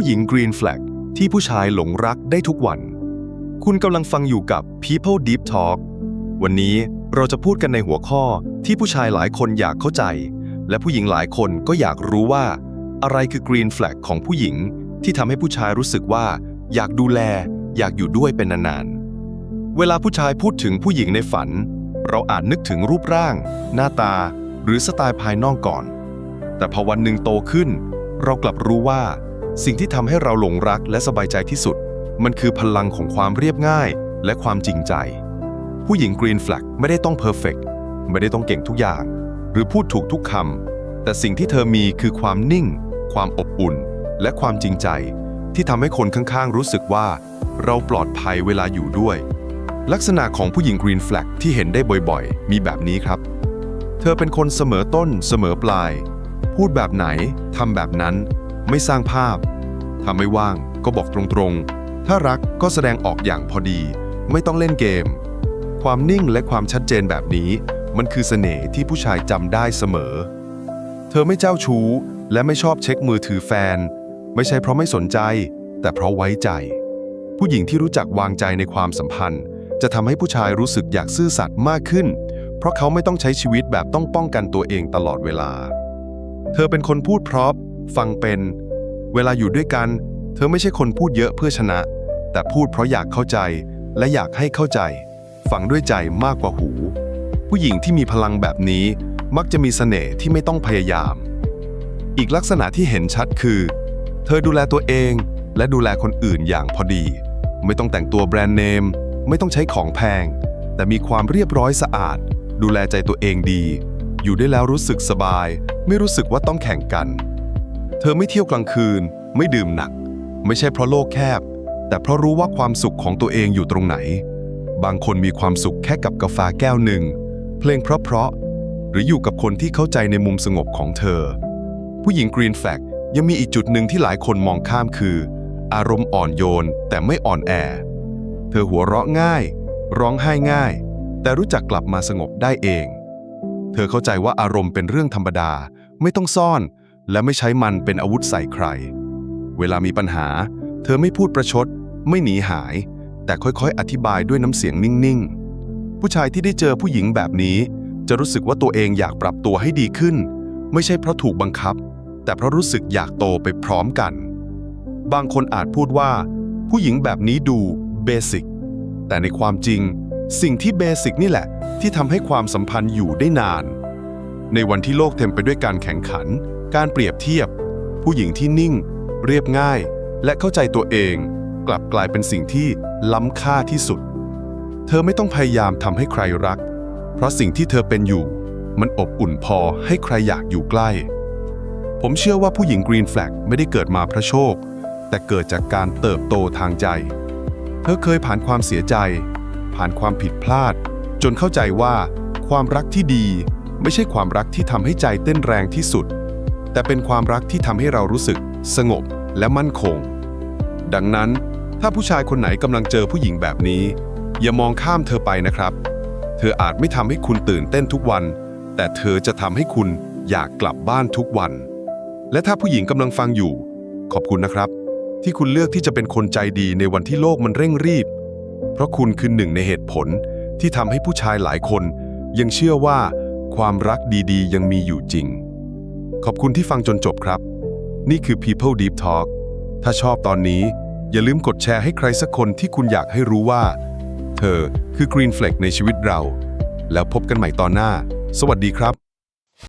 ผู้หญิง Green Flag ที่ผู้ชายหลงรักได้ทุกวัน คุณกำลังฟังอยู่กับ People Deep Talk วันนี้เราจะพูดกันในหัวข้อที่ผู้ชายหลายคนอยากเข้าใจ และผู้หญิงหลายคนก็อยากรู้ว่า อะไรคือ Green Flag ของผู้หญิง ที่ทำให้ผู้ชายรู้สึกว่า อยากดูแล อยากอยู่ด้วยเป็นนานๆ เวลาผู้ชายพูดถึงผู้หญิงในฝัน เราอาจนึกถึงรูปร่าง หน้าตา หรือสไตล์ภายนอกก่อน แต่พอวันหนึ่งโตขึ้น เรากลับรู้ว่า สิ่งที่ทำให้เราหลงรักและสบายใจที่สุด มันคือพลังของความเรียบง่ายและความจริงใจ ผู้หญิง Green Flag ไม่ได้ต้องเพอร์เฟกไม่ได้ต้องเก่งทุกอย่าง หรือพูดถูกทุกคำแต่สิ่งที่เธอมีคือความนิ่ง ความอบอุ่น และความจริงใจ ที่ทำให้คนข้างๆรู้สึกว่า เราปลอดภัยเวลาอยู่ด้วย ลักษณะของผู้หญิง Green Flag ที่เห็นได้บ่อยๆ มีแบบนี้ครับ เธอเป็นคนเสมอต้นเสมอปลาย พูดแบบไหนทำแบบนั้น ไม่สร้างภาพ ถ้าไม่ว่างก็บอกตรงๆ ถ้ารักก็แสดงออกอย่างพอดี ไม่ต้องเล่นเกม ความนิ่งและความชัดเจนแบบนี้มันคือเสน่ห์ที่ผู้ชายจำได้เสมอ เธอไม่เจ้าชู้ และไม่ชอบเช็คมือถือแฟน ไม่ใช่เพราะไม่สนใจ แต่เพราะไว้ใจ ผู้หญิงที่รู้จักวางใจในความสัมพันธ์ จะทำให้ผู้ชายรู้สึกอยากซื่อสัตย์มากขึ้น เพราะเขาไม่ต้องใช้ชีวิตแบบต้องป้องกันตัวเองตลอดเวลา เธอเป็นคนพูดเพราะ ฟังเป็น เวลาอยู่ด้วยกัน เธอไม่ใช่คนพูดเยอะเพื่อชนะ แต่พูดเพราะอยากเข้าใจ และอยากให้เข้าใจ ฟังด้วยใจมากกว่าหู ผู้หญิงที่มีพลังแบบนี้มักจะมีเสน่ห์ที่ไม่ต้องพยายาม อีกลักษณะที่เห็นชัดคือ เธอดูแลตัวเองและดูแลคนอื่นอย่างพอดี ไม่ต้องแต่งตัวแบรนด์เนม ไม่ต้องใช้ของแพง แต่มีความเรียบร้อยสะอาด ดูแลใจตัวเองดี อยู่ได้แล้วรู้สึกสบาย ไม่รู้สึกว่าต้องแข่งกัน เธอไม่เที่ยวกลางคืน ไม่ดื่มหนัก ไม่ใช่เพราะโลกแคบ แต่เพราะรู้ว่าความสุขของตัวเองอยู่ตรงไหน บางคนมีความสุขแค่กับกาแฟแก้วหนึ่ง เพลงเพราะๆหรืออยู่กับคนที่เข้าใจในมุมสงบของเธอ ผู้หญิง Green Flag ยังมีอีกจุดหนึ่งที่หลายคนมองข้ามคือ อารมณ์อ่อนโยน แต่ไม่อ่อนแอ เธอหัวเราะง่าย ร้องไห้ง่าย แต่รู้จักกลับมาสงบได้เอง เธอเข้าใจว่าอารมณ์เป็นเรื่องธรรมดา ไม่ต้องซ่อน และไม่ใช้มันเป็นอาวุธใส่ใคร เวลามีปัญหา เธอไม่พูดประชด ไม่หนีหาย แต่ค่อยๆ อธิบายด้วยน้ำเสียงนิ่งๆ ผู้ชายที่ได้เจอผู้หญิงแบบนี้ จะรู้สึกว่าตัวเองอยากปรับตัวให้ดีขึ้น ไม่ใช่เพราะถูกบังคับ แต่เพราะรู้สึกอยากโตไปพร้อมกัน บางคนอาจพูดว่า ผู้หญิงแบบนี้ดูเบสิกแต่ในความจริง สิ่งที่เบสิกนี่แหละ ที่ทำให้ความสัมพันธ์อยู่ได้นาน ในวันที่โลกเต็มไปด้วยการแข่งขัน การเปรียบเทียบ ผู้หญิงที่นิ่ง เรียบง่าย และเข้าใจตัวเอง กลับกลายเป็นสิ่งที่ล้ำค่าที่สุด เธอไม่ต้องพยายามทำให้ใครรัก เพราะสิ่งที่เธอเป็นอยู่ มันอบอุ่นพอให้ใครอยากอยู่ใกล้ ผมเชื่อว่าผู้หญิง Green Flag ไม่ได้เกิดมาเพราะโชค แต่เกิดจากการเติบโตทางใจ เธอเคยผ่านความเสียใจ ผ่านความผิดพลาด จนเข้าใจว่าความรักที่ดีไม่ใช่ความรักที่ทำให้ใจเต้นแรงที่สุด แต่เป็นความรักที่ทำให้เรารู้สึก สงบและมั่นคง ดังนั้นถ้าผู้ชายคนไหนกำลังเจอผู้หญิงแบบนี้ อย่ามองข้ามเธอไปนะครับ เธออาจไม่ทำให้คุณตื่นเต้นทุกวัน แต่เธอจะทำให้คุณอยากกลับบ้านทุกวัน และถ้าผู้หญิงกำลังฟังอยู่ ขอบคุณนะครับ ที่คุณเลือกที่จะเป็นคนใจดีในวันที่โลกมันเร่งรีบ เพราะคุณคือหนึ่งในเหตุผลที่ทำให้ผู้ชายหลายคน ยังเชื่อว่าความรักดีๆ ยังมีอยู่จริง ขอบคุณที่ฟังจนจบครับ นี่คือ People Deep Talk ถ้าชอบตอนนี้ อย่าลืมกดแชร์ให้ใครสักคนที่คุณอยากให้รู้ว่า เธอคือ Green Flag ในชีวิตเรา แล้วพบกันใหม่ตอนหน้า สวัสดีครับ